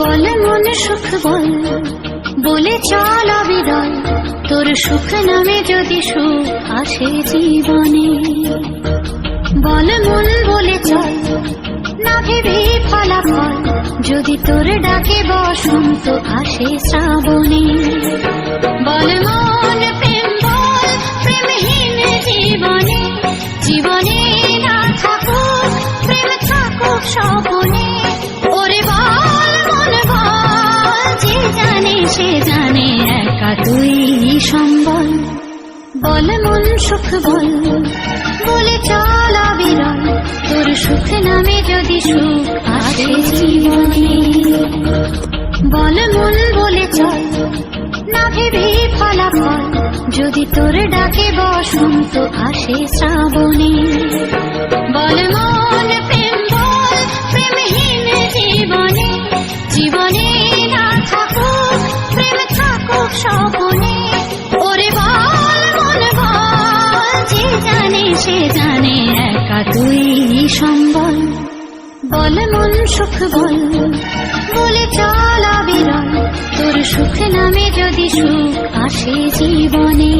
বল মনে সুখ বল, বলে চল অবিরল। তোর সুখ নামে যদি সুখ আসে জীবনে, বল মন বলে চল, না ভেবে ফলাফল। যদি তোর ডাকে বসন্ত আসে শ্রাবণে, বল মন প্রেম বল, প্রেমহীন জীবনে জীবনে না থাকুক, প্রেম থাকুক স্বপনে জানে একা তুই সম্বল। বল মন সুখ বল, বলে চল অবিরল। তোর সুখ নামে যদি সুখ আসে জীবনে। বল মন বলে চল, না ভেবে ফলাফল। যদি তোর ডাকে বসন্ত আসে শ্রাবণে। বল জানে, সে জানে, একা সম্বল। বল, মন, সুখ বল, বলে তোর সুখ নামে যদি সুখ আসে জীবনে